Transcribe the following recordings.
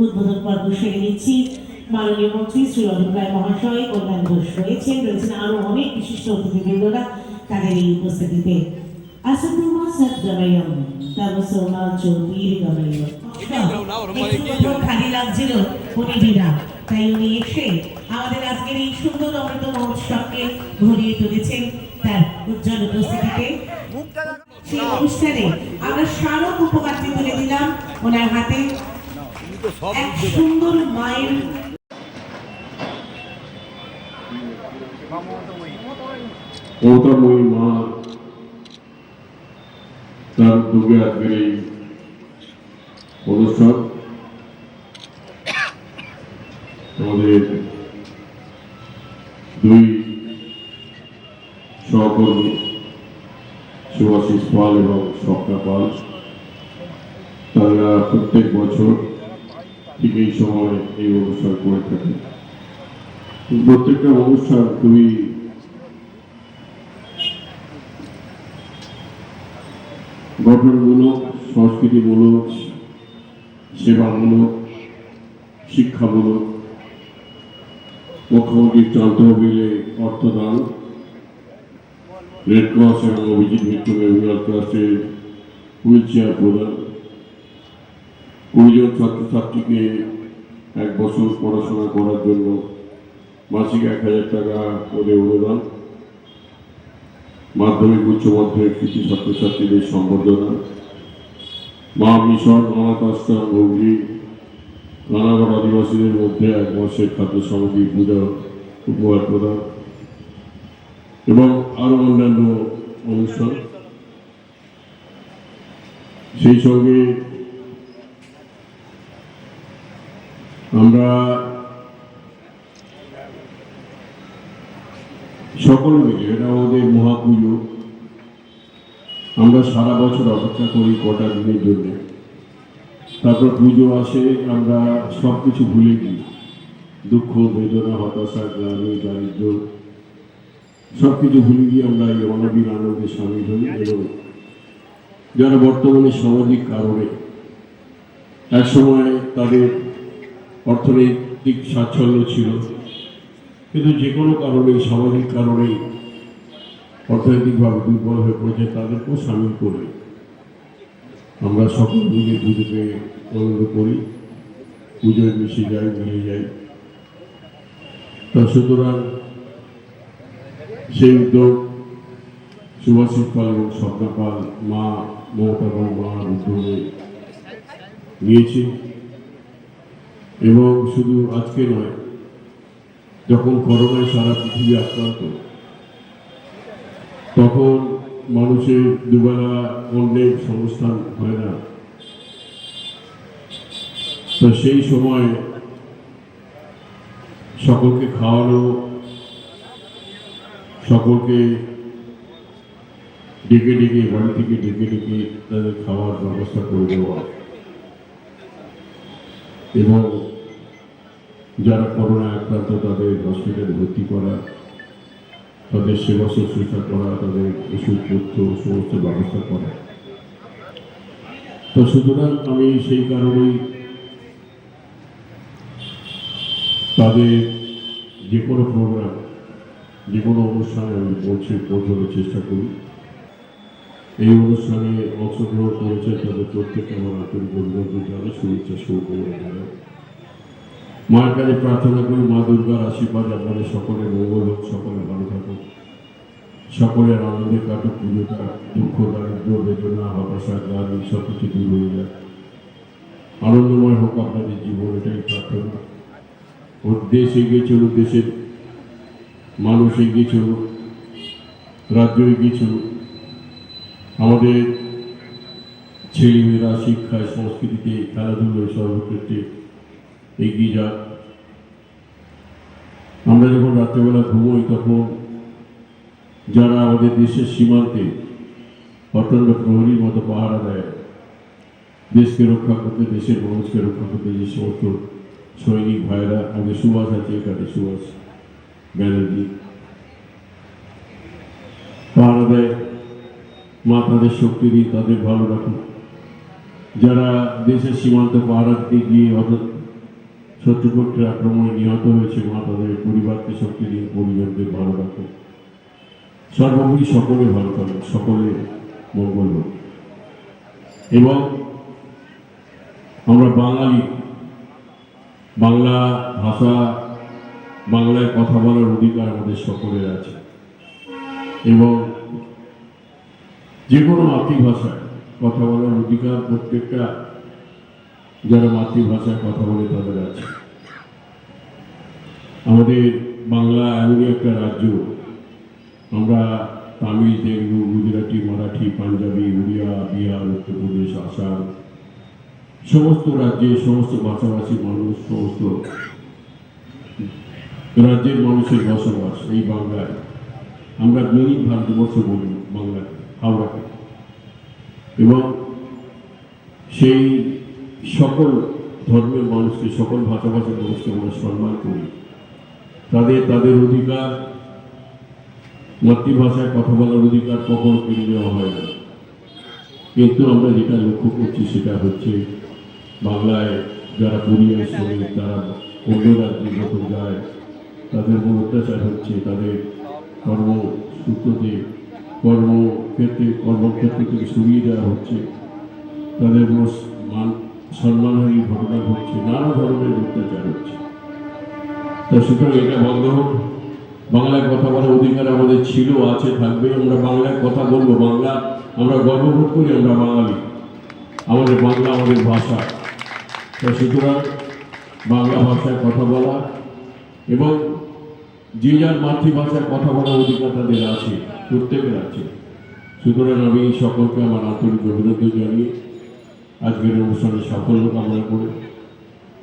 উদ্বোধন পর্ব সেরে নিচ্ছি। মাননীয় মন্ত্রী শ্রী অরুণ রায় মহাশয় ঘোষ রয়েছেন রয়েছেন আরও অনেক বিশিষ্ট অতিথিবৃন্দরা তাদের এই উপস্থিতিতে। আমাদের আজকের এই সুন্দর মহোৎসবকে তুলেছেন উজ্জ্বল উপস্থিতিতে। সেই অনুষ্ঠানে আমরা স্মারক উপহারটি তুলে দিলাম ওনার হাতে। এক সুন্দর মায়ের মমতাময়ী মা তার উদ্যোগে আজকের এই অনুষ্ঠান আমাদের দুই সহকর্মী সুভাষিস পাল এবং স্বপ্না পাল তারা প্রত্যেক বছর ঠিক এই সময় এই অনুষ্ঠান করে থাকে। প্রত্যেকটা অনুষ্ঠান খুবই গঠনমূলক, সংস্কৃতিমূলক, সেবামূলক, শিক্ষামূলক মুখ্যমন্ত্রীর চন্দ্র তহবিলে অর্থদান রেড ক্রস এবং অভিজিৎ মিত্র মেমোরিয়াল ট্রাস্টের হুইল চেয়ার প্রদান কুড়িজন ছাত্রছাত্রীকে এক বছর পড়াশোনা করার জন্য মাসিক এক হাজার টাকা করে অনুদান, মাধ্যমিক উচ্চ মাধ্যমিক কৃষি ছাত্রছাত্রীদের সম্বর্ধনা, মা মিশন, অনাথ আশ্রম, হুগলি, রানাঘাট আদিবাসীদের মধ্যে এক মাসের খাদ্য সামগ্রী পূজা উপহার প্রদান এবং আরও অন্যান্য অনুষ্ঠান। সেই সঙ্গে আমরা সকলে মিলে, এটা আমাদের মহাপুজো, আমরা সারা বছর অপেক্ষা করি কটা দিনের জন্য। তারপর পুজো আসে, আমরা সব কিছু ভুলে গিয়ে, দুঃখ, বেদনা, হতাশা, গ্লানি, দারিদ্র সব কিছু ভুলে গিয়ে আমরা এই অনবীর আনন্দে সামিল হই এবং যারা বর্তমানে সামাজিক কারণে এক সময় তাদের অর্থনৈতিক সাচ্ছল্য ছিল। কিন্তু যে কোনো কারণে, সামাজিক কারণে অর্থনৈতিকভাবে দুর্বল হয়ে পড়েছে, তাদেরকেও সামিল করে আমরা সকল মিলে পুজোকে আনন্দ করি, পুজোয় মিশে যাই, মিলে যাই। তা সুতরাং সেই উদ্যোগ সুভাষিস পাল এবং স্বপ্না পাল মা মমতা এবং মার উদ্যোগে নিয়েছে। এবং শুধু আজকে নয়, যখন করোনায় সারা পৃথিবী আক্রান্ত, তখন মানুষের দুবেলা অন্যের সংস্থান হয় না। তো সেই সময় সকলকে খাওয়ানো, সকলকে ডেকে ডেকে, বাড়ি থেকে ডেকে ডেকে তাদের খাওয়ার ব্যবস্থা করে দেওয়া। এবং যারা করোনা আক্রান্ত, তাদের হসপিটালে ভর্তি করা, তাদের সেবা শুশ্রূষা করা, তাদের ওষুধপত্র সমস্ত ব্যবস্থা করা। তো সুতরাং আমি সেই কারণেই তাদের যে কোনো প্রোগ্রাম যে কোনো অনুষ্ঠানে আমি পৌঁছে, পৌঁছানোর চেষ্টা করি। এই অনুষ্ঠানে অংশগ্রহণ করেছে তাদের প্রত্যেককে আমার আন্তরিক অভিনন্দন জানাই, শুভেচ্ছা, শুভকামনা। জানাই মায়ের কাছে প্রার্থনা করি, মা দুর্গার আশীর্বাদ আপনাদের সকলের মঙ্গল হোক, সকলে ভালো থাকুক। সকলের আনন্দে কাটুক পুজোটা দুঃখ দারিদ্র বেদনা, হতাশা গ্লানি সব কিছু দূর হয়ে যায় আনন্দময় হোক আপনাদের জীবন, এটাই প্রার্থনা। ওর দেশ এগিয়ে চলুক, দেশের মানুষ এগিয়ে চলুক, রাজ্য এগিয়ে চলুক। আমাদের ছেলেমেয়েরা শিক্ষায় সংস্কৃতিতে খেলাধুলোয় সর্বক্ষেত্রে এগিয়ে যাক। আমরা যখন রাত্রেবেলা ঘুমোই তখন যারা আমাদের দেশের সীমান্তে অত্যন্ত প্রহরীর মতো পাহারা দেয়, দেশকে রক্ষা করতে, দেশের মানুষকে রক্ষা করতে যে সমস্ত সৈনিক ভাইরা আমাদের সুভাষ আছে এখানে, সুভাষ ব্যানার্জি। পাহারা দেয় মা তাদের শক্তি দিয়ে তাদের ভালো রাখুন। যারা দেশের সীমান্ত পাহারা দিতে গিয়ে অত শত্রুপক্ষের আক্রমণে নিহত হয়েছে, মা তাদের পরিবারকে শক্তি দিন, পরিজনদের ভালো রাখো সর্বোপরি সকলে ভালো থাকুক সকলে মঙ্গল হোক। এবং আমরা বাঙালি, বাংলা ভাষা, বাংলায় কথা বলার অধিকার আমাদের সকলের আছে। এবং যে কোনো মাতৃভাষায় কথা বলার অধিকার প্রত্যেকটা যারা মাতৃভাষায় কথা বলে তাদের আছে। আমাদের বাংলা এমনই একটা রাজ্য, আমরা তামিল, তেলুগু, গুজরাটি, মারাঠি, পাঞ্জাবি, উড়িয়া, বিহার, উত্তরপ্রদেশ, আসাম, সমস্ত রাজ্যে সমস্ত ভাষাভাষী মানুষ, সমস্ত রাজ্যের মানুষের বসবাস এই বাংলায়। আমরা দৈনিক ভারতবর্ষ বলি বাংলাকে। হাওড়াকে এবং সেই সকল ধর্মের মানুষকে, সকল ভাষাভাষীর মানুষকে আমরা সম্মান করি। তাদের তাদের অধিকার, মাতৃভাষায় কথা বলার অধিকার কখনো কেড়ে নেওয়া হয় না। কিন্তু আমরা যেটা লক্ষ্য করছি সেটা হচ্ছে বাংলায় যারা পরিযায়ী শ্রমিক তারা অন্য রাজ্যে যখন যায়। তাদের উপর অত্যাচার হচ্ছে, তাদের কর্মসূত্রতে কর্মক্ষেত্রে কর্মক্ষেত্র থেকে সরিয়ে দেওয়া হচ্ছে। তাদের মান সম্মানহানি ঘটনা ঘটছে, নানা ধরনের অত্যাচার হচ্ছে। তা সুতরাং এটা বন্ধ হোক। বাংলায় কথা বলার অধিকার আমাদের ছিল, আছে, থাকবে। আমরা বাংলায় কথা বলব। বাংলা আমরা গর্ববোধ করি, আমরা বাঙালি। আমাদের বাংলা, আমাদের ভাষা। তা সুতরাং বাংলা ভাষায় কথা বলা এবং যে যার মাতৃভাষায় কথা বলার অধিকার তাদের আছে। প্রত্যেকের আছে সুতরাং আমি সকলকে আমার আন্তরিক অভিনন্দন জানিয়ে আজকের অনুষ্ঠানে সাফল্য কামনা করে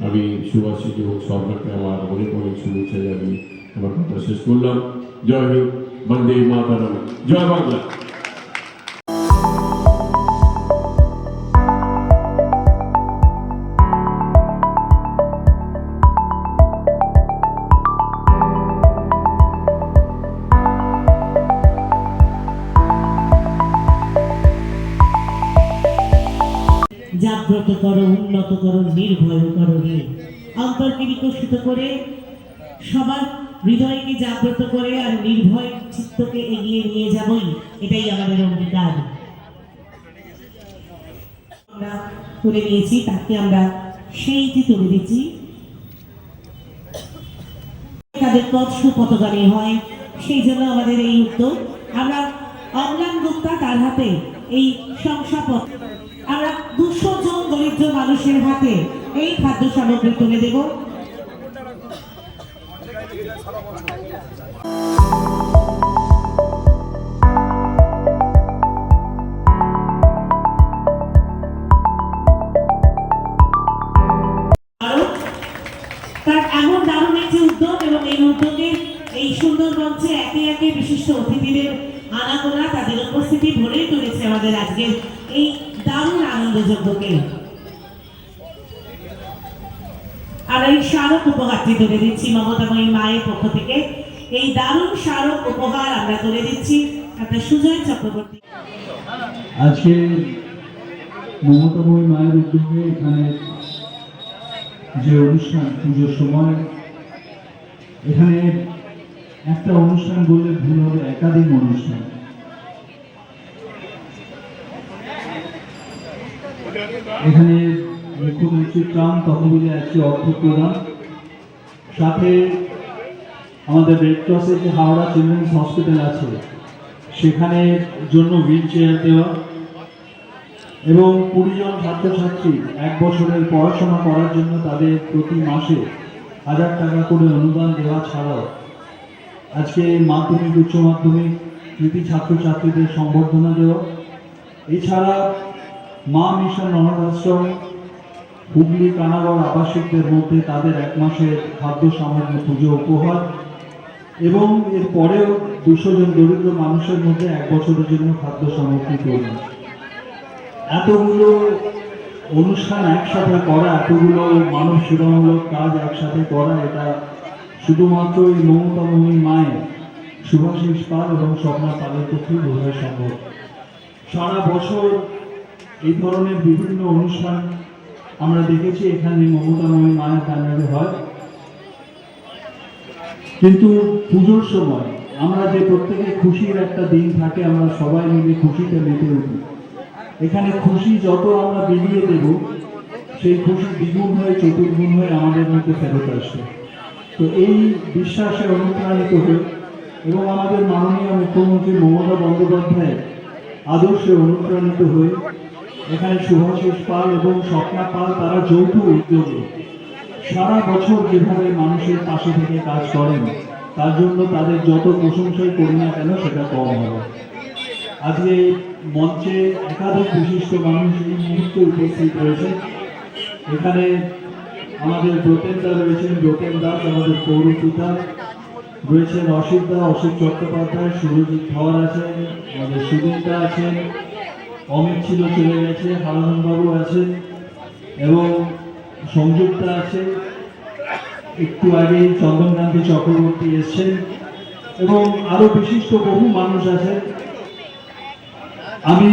আমি সুভাষিস এবং সরকারকে আমার অনেক অনেক শুভেচ্ছা জানিয়ে আমার কথা শেষ করলাম। জয় হিন্দ, বন্দে মাতারাম, জয় বাংলা। উন্নত করো নির্ভয় করো রে অন্তরকে বিকশিত করে সবার হৃদয়কে জাগ্রত করে আর নির্ভয় চিত্তকে এগিয়ে নিয়ে যাবই। এটাই আমাদের অঙ্গীকার। আমরা তুলে নিয়েছি, তাকে আমরা সেইটি তুলে দিচ্ছি। তাদের পথ সুপথগামী হয়, সেই জন্য আমাদের এই উদ্যোগ। আমরা অম্লান গুপ্তা তার হাতে এই শংসাপত্র আমরা দুশো জন দরিদ্র মানুষের হাতে এই খাদ্য সামগ্রী তুলে দেব। তার এমন একটি এবং এই এই একে একে বিশিষ্ট অতিথিদের আনাগোনা তাদের উপস্থিতি ভরেই তুলেছে আমাদের আজকের এই আর এই স্মারক দিচ্ছি মমতাময়ী মায়ের পক্ষ থেকে। এই দারুণ স্মারক উপহার আমরা দিচ্ছি সুজয় চক্রবর্তী। আজকে মমতাময়ী মায়ের উদ্যোগে এখানে যে অনুষ্ঠান, পুজোর সময়, এখানে একটা অনুষ্ঠান বললে ভুল হবে, একাধিক অনুষ্ঠান। এখানে মুখ্যমন্ত্রী ত্রাণ তহবিলে একটি অর্থ প্রদান। সাথে আমাদের রেড ক্রসের যে হাওড়া চিলড্রেন্স হসপিটাল আছে, সেখানে জন্য হুইল চেয়ার দেওয়া এবং কুড়ি জন ছাত্রছাত্রী এক বছরের পড়াশোনা করার জন্য তাদের প্রতি মাসে হাজার টাকা করে অনুদান দেওয়া ছাড়াও আজকে মাধ্যমিক, উচ্চ মাধ্যমিক, কৃতি ছাত্রছাত্রীদের সম্বর্ধনা দেওয়া। এছাড়া মা মিশন আশ্রম হুগলি কানাগড় আবাসিকদের মধ্যে তাদের এক মাসের খাদ্য সামগ্রী পুজো উপহার এবং এর পরেও দুশো জন দরিদ্র মানুষের মধ্যে এক বছরের জন্য খাদ্য সামগ্রী তৈরি এতগুলো অনুষ্ঠান একসাথে করা, এতগুলো মানব সেবামূলক কাজ একসাথে করা, এটা শুধুমাত্র এই মমতাময়ী মায়ের সুভাষিস পাল এবং স্বপ্না পালের পক্ষেই বোঝা সম্ভব। সম্ভব। সারা বছর এই ধরনের বিভিন্ন অনুষ্ঠান আমরা দেখেছি, এখানে মমতাময়ী মায়ের ব্যানারে হয়। কিন্তু পুজোর সময় আমরা যে প্রত্যেকে খুশির একটা দিন থাকে, আমরা সবাই মিলে খুশিতে মেতে উঠি। এখানে খুশি যত আমরা বিলিয়ে দেব, সেই খুশি দ্বিগুণ হয়ে, চতুর্গুণ হয়ে আমাদের মধ্যে ফেরত আসবে। তো এই বিশ্বাসে অনুপ্রাণিত হয়ে এবং আমাদের মাননীয় মুখ্যমন্ত্রী মমতা বন্দ্যোপাধ্যায়ের আদর্শে অনুপ্রাণিত হয়ে এখানে শুভাশিস পাল এবং স্বপ্না পাল, তারা যৌথ উদ্যোগে সারা বছর যেভাবে মানুষের পাশে থেকে কাজ করেন, তার জন্য তাদের যত প্রশংসাই করি না কেন, সেটা কম হবে। আজকে মঞ্চে একাধিক বিশিষ্ট মানুষ এই মুহূর্তে উপস্থিত রয়েছে। এখানে আমাদের ব্রতেন্দা রয়েছেন, ব্রতেন দাস, আমাদের পৌরপিতা রয়েছেন, অসিত দা, অসিত চট্টোপাধ্যায়, সুরজিৎ ধর আছেন, আমাদের সুদীপদা আছেন অমিত ছিল চলে গেছে, হারানবাবু আছেন এবং সংযুক্তা আছে। একটু আগে চন্দনকান্তি চক্রবর্তী এসছেন এবং আরও বিশিষ্ট বহু মানুষ আছেন। আমি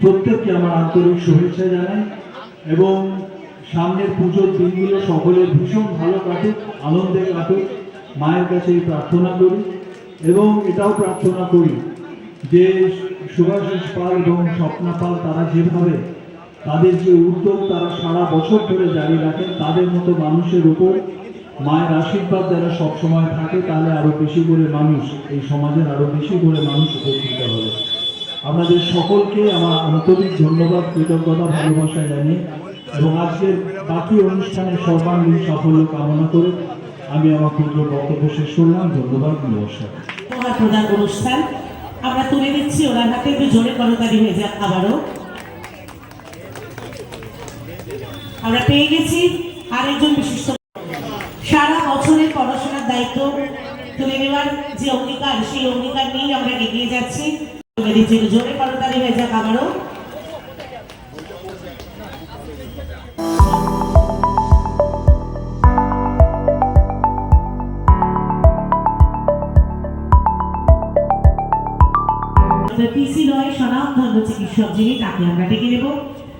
প্রত্যেককে আমার আন্তরিক শুভেচ্ছা জানাই এবং সামনের পুজোর দিনগুলো সকলের ভীষণ ভালো কাটুক, আনন্দে কাটুক, মায়ের কাছে প্রার্থনা করি এবং এটাও প্রার্থনা করি যে সুভাষিস পাল এবং স্বপ্না পাল তারা যেভাবে তাদের যে উদ্যোগ তারা সারা বছর ধরে জারি রাখেন, তাদের মতো মানুষের উপর মায়ের আশীর্বাদ যারা সবসময় থাকে, তাহলে আরও বেশি করে মানুষ, এই সমাজের আরও বেশি করে মানুষ উপকৃত হবে। আপনাদের সকলকে আমার আন্তরিক ধন্যবাদ, কৃতজ্ঞতা, ভালোবাসা জানিয়ে এবং আজকের বাকি অনুষ্ঠানের সর্বাঙ্গীন সাফল্য কামনা করে আমি আমার ক্ষুদ্র বক্তব্য শেষ করলাম। ধন্যবাদ, নমস্কার। প্রদান অনুষ্ঠান। আমরা তুলে দিচ্ছি ওনার হাতে একটু জোরে করতালি হয়ে যাক আবারও। আমরা পেয়ে গেছি আরেকজন বিশিষ্ট। সারা বছরের পড়াশোনার দায়িত্ব তুলে নেওয়ার যে অঙ্গীকার, সেই অঙ্গীকার নিয়েই আমরা এগিয়ে যাচ্ছি। জোরে করতালি হয়ে যাক আবারও। পিসি রয় স্বনামধন্য চিকিৎসক যিনি তাকে আমরা ডেকে নেব।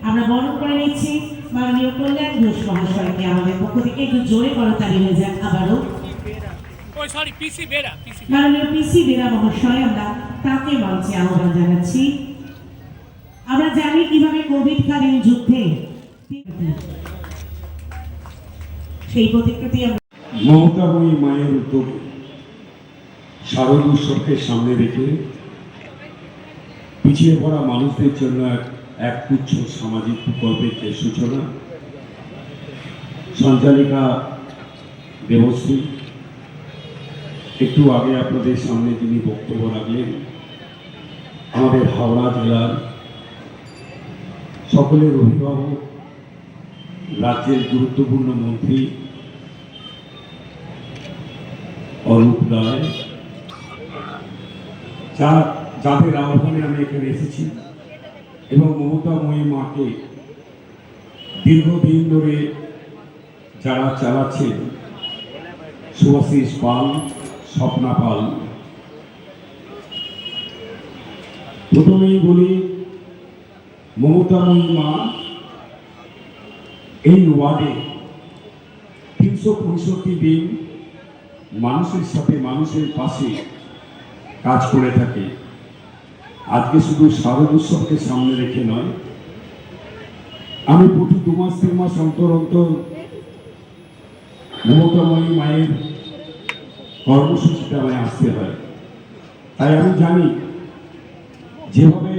আমরা বরণ করে নিচ্ছি। মাননীয় কল্যাণ ঘোষ মহাশয়কে আমাদের পক্ষ থেকে। একটু জোরে করতালি হয়ে যাক আবারও। মাননীয় পিসি বেরা মহাশয় আমরা তাকে মঞ্চে আহ্বান জানাচ্ছি। আমরা জানি কীভাবে কোভিডকালীন যুদ্ধে সেই প্রতিকৃতি মমতাময়ী মায়ের উদ্যোগে শারদ উৎসবকে সামনে রেখে পিছিয়ে পড়া মানুষদের জন্য এক- তুচ্ছ সামাজিক প্রকল্পের যে সূচনা, সঞ্চালিকা দেবশ্রী, একটু আগে আপনাদের সামনে তিনি বক্তব্য রাখলেন, আমাদের হাওড়া জেলার সকলের অভিভাবক, রাজ্যের গুরুত্বপূর্ণ মন্ত্রী অরূপ রায় যা যাদের আহ্বানে আমি এখানে এসেছি, এবং মমতাময়ী মাকে দীর্ঘদিন ধরে যারা চালাচ্ছেন সুভাষিস পাল, স্বপ্না পাল, প্রথমেই বলি মমতাময়ী মা এই ওয়ার্ডে তিনশো পঁয়ষট্টি দিন মানুষের সাথে মানুষের পাশে কাজ করে থাকে। আজকে শুধু শারদ উৎসবকে সামনে রেখে নয়, আমি প্রতি দু মাস, তিন মাস অন্তর অন্তর মমতাময়ী মায়ের কর্মসূচিতে আমায় আসতে হয়। তাই আমি জানি, যেভাবে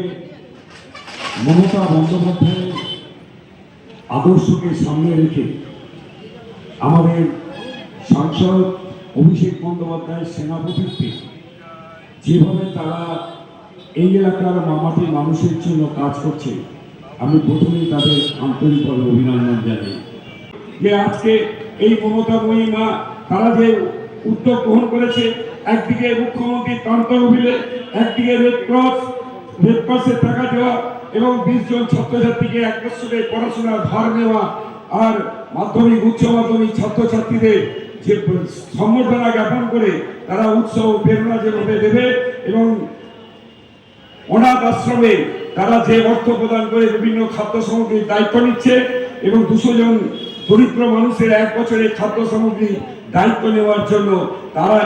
মমতা বন্দ্যোপাধ্যায়ের আদর্শকে সামনে রেখে আমাদের সাংসদ অভিষেক বন্দ্যোপাধ্যায়ের সেনাপতিত্বে যেভাবে তারা এই এলাকার মামাটি মানুষের জন্য কাজ করছে। আমি প্রথমেই তাদের আন্তরিকভাবে অভিনন্দন জানাই। যে আজকে এই মমতা মহিমা, তারা যে উদ্যোগ গ্রহণ করেছে, একদিকে মুখ্যমন্ত্রী তহবিলে একদিকে রেড ক্রস রেড ক্রসের টাকা দেওয়া এবং বিশ জন ছাত্রছাত্রীকে এক বছরে পড়াশোনার ভার নেওয়া আর মাধ্যমিক, উচ্চ মাধ্যমিক ছাত্রছাত্রীদের যে সম্বর্ধনা জ্ঞাপন করে, তারা উৎসব প্রেরণা যেভাবে দেবে এবং অনাথ আশ্রমে তারা যে অর্থ প্রদান করে বিভিন্ন খাদ্য সামগ্রীর দায়িত্ব নিচ্ছে এবং দুশো জন দরিদ্র মানুষের এক বছরের খাদ্য সামগ্রী দায়িত্ব নেওয়ার জন্য তারা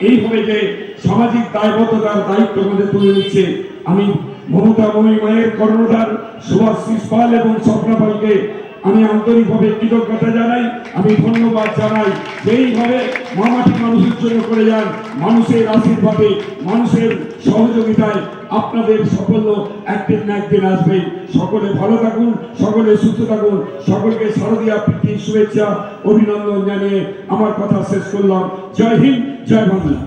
এইভাবে যে সামাজিক দায়বদ্ধতার দায়িত্ব আমাদের তুলে নিচ্ছে। আমি মমতা মহিমায়ের কর্ণধার সুভাষ পাল এবং স্বপ্না পালকে আমি আন্তরিকভাবে কৃতজ্ঞতা জানাই, আমি ধন্যবাদ জানাই। যে এইভাবে মামাটি মানুষের জন্য করে যান, মানুষের আশীর্বাদে, মানুষের সহযোগিতায় আপনাদের সাফল্য একদিন না একদিন আসবে সকলে ভালো থাকুন, সকলে সুস্থ থাকুন, সকলকে শারদীয়া প্রীতি শুভেচ্ছা, অভিনন্দন জানিয়ে আমার কথা শেষ করলাম। জয় হিন্দ, জয় বাংলা।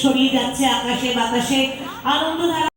ছড়িয়ে যাচ্ছে আকাশে বাতাসে। আনন্দধারা